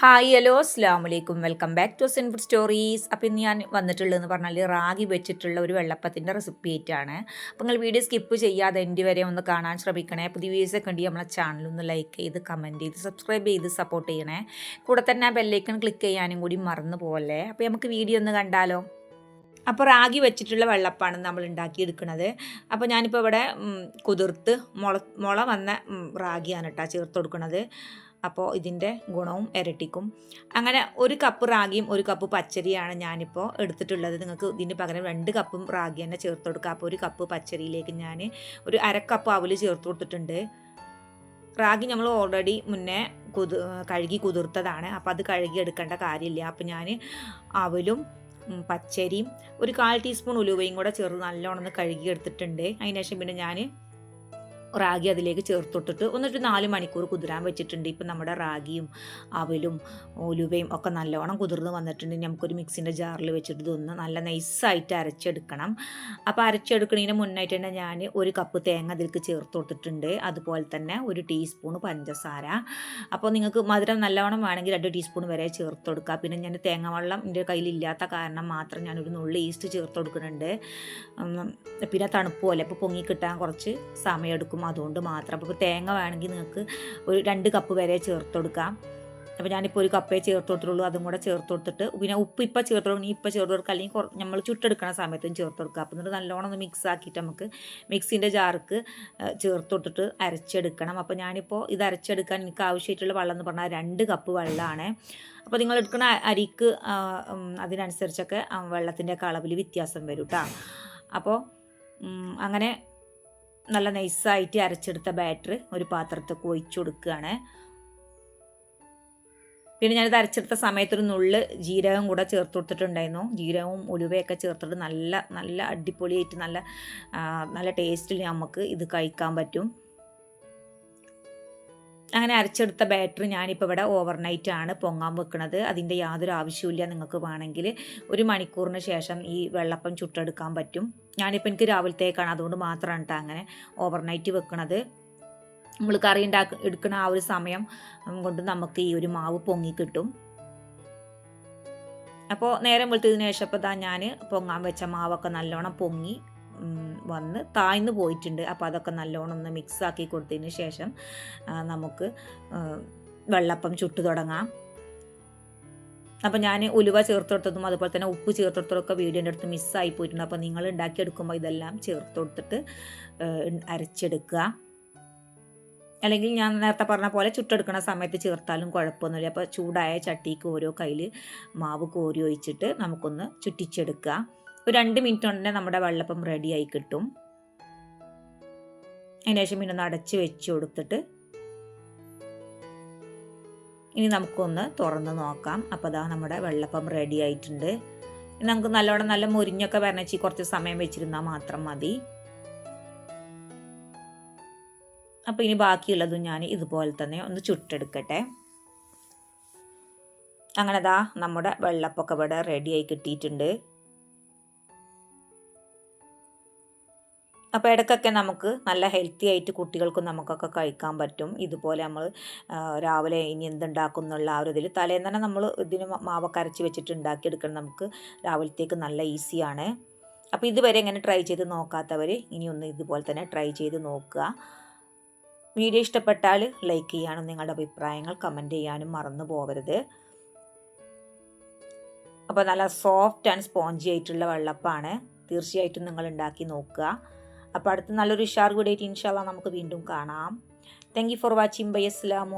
Hi hello അസ്ലാം വലൈക്കും welcome back to Sinfood stories അപ്പം ഇന്ന് ഞാൻ വന്നിട്ടുള്ളതെന്ന് പറഞ്ഞാൽ റാഗി വെച്ചിട്ടുള്ള ഒരു വെള്ളപ്പത്തിന്റെ റെസിപ്പി ആയിട്ടാണ്. അപ്പം നിങ്ങൾ വീഡിയോ സ്കിപ്പ് ചെയ്യാതെ എന്റെ വരെ ഒന്ന് കാണാൻ ശ്രമിക്കണേ. പുതിയ വീഡിയോസ് ഒക്കെ ഉണ്ടെങ്കിൽ നമ്മളെ ചാനൽ ഒന്ന് ലൈക്ക് ചെയ്ത് കമന്റ് ചെയ്ത് സബ്സ്ക്രൈബ് ചെയ്ത് സപ്പോർട്ട് ചെയ്യണേ. കൂടെ തന്നെ ആ ബെല്ലൈക്കൺ ക്ലിക്ക് ചെയ്യാനും കൂടി മറന്നു പോലെ അപ്പോൾ നമുക്ക് വീഡിയോ ഒന്ന് കണ്ടാലോ? അപ്പോൾ റാഗി വെച്ചിട്ടുള്ള വെള്ളപ്പാണ് നമ്മൾ ഉണ്ടാക്കിയെടുക്കുന്നത് അപ്പോൾ ഞാനിപ്പോൾ ഇവിടെ കുതിർത്ത് മുള മുള വന്ന റാഗിയാണ് കേട്ടോ ചേർത്ത് കൊടുക്കുന്നത് അപ്പോൾ ഇതിന്റെ ഗുണവും ഇരട്ടിക്കും. അങ്ങനെ ഒരു കപ്പ് റാഗിയും ഒരു കപ്പ് പച്ചരിയാണ് ഞാനിപ്പോൾ എടുത്തിട്ടുള്ളത്. നിങ്ങൾക്ക് ഇതിന് പകരം രണ്ട് കപ്പും റാഗി തന്നെ ചേർത്ത് കൊടുക്കുക അപ്പോൾ ഒരു കപ്പ് പച്ചരിയിലേക്ക് ഞാൻ ഒരു അരക്കപ്പ് അവൽ ചേർത്ത് കൊടുത്തിട്ടുണ്ട്. റാഗി നമ്മൾ ഓൾറെഡി മുന്നേ കുതി കഴുകി കുതിർത്തതാണ്. അപ്പോൾ അത് കഴുകി എടുക്കേണ്ട കാര്യമില്ല. അപ്പോൾ ഞാൻ അവലും പച്ചരിയും ഒരു കാൽ ടീസ്പൂൺ ഉലുവയും കൂടെ ചേർത്ത് നല്ലോണം ഒന്ന് കഴുകി എടുത്തിട്ടുണ്ട്. അതിനുശേഷം പിന്നെ ഞാൻ റാഗി അതിലേക്ക് ചേർത്തിട്ടിട്ട് എന്നിട്ട് നാല് മണിക്കൂർ കുതിരാൻ വെച്ചിട്ടുണ്ട്. ഇപ്പം നമ്മുടെ റാഗിയും അവലും ഉലുവയും ഒക്കെ നല്ലോണം കുതിർന്ന് വന്നിട്ടുണ്ട്. നമുക്കൊരു മിക്സിന്റെ ജാറിൽ വെച്ചിട്ട് ഇതൊന്ന് നല്ല നൈസായിട്ട് അരച്ചെടുക്കണം. അപ്പോൾ അരച്ചെടുക്കുന്നതിന് മുന്നായിട്ട് തന്നെ ഞാൻ ഒരു കപ്പ് തേങ്ങ അതിലേക്ക് ചേർത്ത് അതുപോലെ തന്നെ ഒരു ടീസ്പൂൺ പഞ്ചസാര. അപ്പോൾ നിങ്ങൾക്ക് മധുരം നല്ലോണം വേണമെങ്കിൽ രണ്ട് ടീസ്പൂൺ വരെ ചേർത്ത് കൊടുക്കുക പിന്നെ ഞാൻ തേങ്ങ വെള്ളം എന്റെ കയ്യിലില്ലാത്ത കാരണം മാത്രം ഞാനൊരു നുള്ളി ഈസ്റ്റ് ചേർത്ത് കൊടുക്കുന്നുണ്ട് പിന്നെ തണുപ്പ് പോലെ അപ്പോൾ പൊങ്ങി കിട്ടാൻ കുറച്ച് സമയമെടുക്കും. അതുകൊണ്ട് മാത്രം. അപ്പോൾ തേങ്ങ വേണമെങ്കിൽ നിങ്ങൾക്ക് ഒരു രണ്ട് കപ്പ് വരെ ചേർത്ത് കൊടുക്കാം. അപ്പോൾ ഞാനിപ്പോൾ ഒരു കപ്പേ ചേർത്ത് കൊടുത്തിട്ടുള്ളൂ. അതും കൂടെ ചേർത്ത് കൊടുത്തിട്ട് പിന്നെ ഉപ്പ് ഇപ്പം ചേർത്ത് കൊടുക്കണം. ഇപ്പം ചേർത്ത് കൊടുക്കുക അല്ലെങ്കിൽ നമ്മൾ ചുട്ടെടുക്കുന്ന സമയത്തും ചേർത്ത് കൊടുക്കുക അപ്പോൾ എന്നിട്ട് നല്ലോണം ഒന്ന് മിക്സ് ആക്കിയിട്ട് നമുക്ക് മിക്സിന്റെ ജാർക്ക് ചേർത്ത് കൊടുത്തിട്ട് അരച്ചെടുക്കണം. അപ്പോൾ ഞാനിപ്പോൾ ഇത് അരച്ചെടുക്കാൻ എനിക്ക് ആവശ്യമായിട്ടുള്ള വെള്ളം എന്ന് പറഞ്ഞാൽ രണ്ട് കപ്പ് വെള്ളമാണ് അപ്പോൾ നിങ്ങൾ എടുക്കുന്ന അരിക്ക് അതിനനുസരിച്ചൊക്കെ വെള്ളത്തിന്റെ അളവിൽ വ്യത്യാസം വരും കേട്ടോ അപ്പോൾ അങ്ങനെ നല്ല നൈസായിട്ട് അരച്ചെടുത്ത ബാറ്റർ ഒരു പാത്രത്തിൽ ഒഴിച്ചു കൊടുക്കുകയാണ്. പിന്നെ ഞാനിത് അരച്ചെടുത്ത സമയത്തൊരു നുള്ള് ജീരകം കൂടെ ചേർത്ത് കൊടുത്തിട്ടുണ്ടായിരുന്നു. ജീരകവും ഉലുവയൊക്കെ ചേർത്തിട്ട് നല്ല നല്ല അടിപൊളിയായിട്ട് നല്ല നല്ല ടേസ്റ്റിൽ നമുക്ക് ഇത് കഴിക്കാൻ പറ്റും. അങ്ങനെ അരച്ചെടുത്ത ബാറ്ററി ഞാനിപ്പോൾ ഇവിടെ ഓവർനൈറ്റ് ആണ് പൊങ്ങാൻ വെക്കുന്നത് അതിന്റെ യാതൊരു ആവശ്യമില്ല നിങ്ങൾക്ക് വേണമെങ്കിൽ. ഒരു മണിക്കൂറിന് ശേഷം ഈ വെള്ളപ്പം ചുട്ടെടുക്കാൻ പറ്റും. ഞാനിപ്പോൾ എനിക്ക് രാവിലത്തേക്കാണ് അതുകൊണ്ട് മാത്രമാണ് കേട്ടോ അങ്ങനെ ഓവർനൈറ്റ് വെക്കുന്നത് നമ്മൾ കറി ഉണ്ടാക്കി എടുക്കുന്ന ആ ഒരു സമയം കൊണ്ട് നമുക്ക് ഈ ഒരു മാവ് പൊങ്ങി കിട്ടും. അപ്പോൾ നേരം വെളുത്തതിന് ശേഷം ഇപ്പോൾ ഞാൻ പൊങ്ങാൻ വെച്ച മാവൊക്കെ നല്ലോണം പൊങ്ങി. വന്ന് താഴ്ന്നു പോയിട്ടുണ്ട്. അപ്പോൾ അതൊക്കെ നല്ലോണം ഒന്ന് മിക്സ് ആക്കി കൊടുത്തതിന് ശേഷം നമുക്ക് വെള്ളപ്പം ചുട്ടു തുടങ്ങാം. അപ്പോൾ ഞാൻ ഉലുവ ചേർത്ത് കൊടുത്തതും അതുപോലെ തന്നെ ഉപ്പ് ചേർത്ത് കൊടുത്തതൊക്കെ വീഡിയോന്റെ അടുത്ത് മിസ്സായി പോയിട്ടുണ്ട്. അപ്പോൾ നിങ്ങൾ ഉണ്ടാക്കിയെടുക്കുമ്പോൾ ഇതെല്ലാം ചേർത്ത് കൊടുത്തിട്ട് അരച്ചെടുക്കുക. അല്ലെങ്കിൽ ഞാൻ നേരത്തെ പറഞ്ഞ പോലെ ചുട്ടെടുക്കുന്ന സമയത്ത് ചേർത്താലും കുഴപ്പമൊന്നുമില്ല. അപ്പോൾ ചൂടായ ചട്ടിക്ക് ഓരോ കയ്യിൽ മാവ് കോരി ഒഴിച്ചിട്ട് നമുക്കൊന്ന് ചുറ്റിച്ചെടുക്കുക. ഒരു രണ്ട് മിനിറ്റ് കൊണ്ട് നമ്മുടെ വെള്ളപ്പം റെഡിയായി കിട്ടും. അതിനുശേഷം പിന്നെ ഒന്ന് അടച്ച് വെച്ച് കൊടുത്തിട്ട് ഇനി നമുക്കൊന്ന് തുറന്ന് നോക്കാം. അപ്പോൾ അതാ നമ്മുടെ വെള്ളപ്പം റെഡി ആയിട്ടുണ്ട്. നമുക്ക് നല്ലോണം നല്ല മുരിഞ്ഞൊക്കെ വരണച്ചി കുറച്ച് സമയം വെച്ചിരുന്നാൽ മാത്രം മതി. അപ്പോൾ ഇനി ബാക്കിയുള്ളതും ഞാൻ ഇതുപോലെ തന്നെ ഒന്ന് ചുട്ടെടുക്കട്ടെ. അങ്ങനെ ദാ നമ്മുടെ വെള്ളപ്പൊക്കെ ഇവിടെ റെഡിയായി കിട്ടിയിട്ടുണ്ട്. അപ്പോൾ ഇടയ്ക്കൊക്കെ നമുക്ക് നല്ല ഹെൽത്തി ആയിട്ട് കുട്ടികൾക്കും നമുക്കൊക്കെ കഴിക്കാൻ പറ്റും. ഇതുപോലെ നമ്മൾ രാവിലെ ഇനി എന്തുണ്ടാക്കും എന്നുള്ള ആ ഒരു ഇതിൽ തലേന്ന് തന്നെ നമ്മൾ ഇതിന് മാവ മാവൊക്കെ അരച്ച് വെച്ചിട്ട് ഉണ്ടാക്കിയെടുക്കണം നമുക്ക്. രാവിലത്തേക്ക് നല്ല ഈസിയാണ് അപ്പോൾ ഇതുവരെ ഇങ്ങനെ ട്രൈ ചെയ്ത് നോക്കാത്തവർ ഇനി ഒന്ന് ഇതുപോലെ തന്നെ ട്രൈ ചെയ്ത് നോക്കുക. വീഡിയോ ഇഷ്ടപ്പെട്ടാൽ ലൈക്ക് ചെയ്യാനും നിങ്ങളുടെ അഭിപ്രായങ്ങൾ കമന്റ് ചെയ്യാനും മറന്നു പോകരുത് അപ്പോൾ നല്ല സോഫ്റ്റ് ആൻഡ് സ്പോഞ്ചി ആയിട്ടുള്ള വെള്ളപ്പാണ്. തീർച്ചയായിട്ടും നിങ്ങൾ ഉണ്ടാക്കി നോക്കുക. അപ്പോൾ അടുത്ത നല്ലൊരു ഉഷാർ കൂടെ ആയിട്ട് ഇൻഷാല്ല നമുക്ക് വീണ്ടും കാണാം. Thank you for watching bye അസ്സാം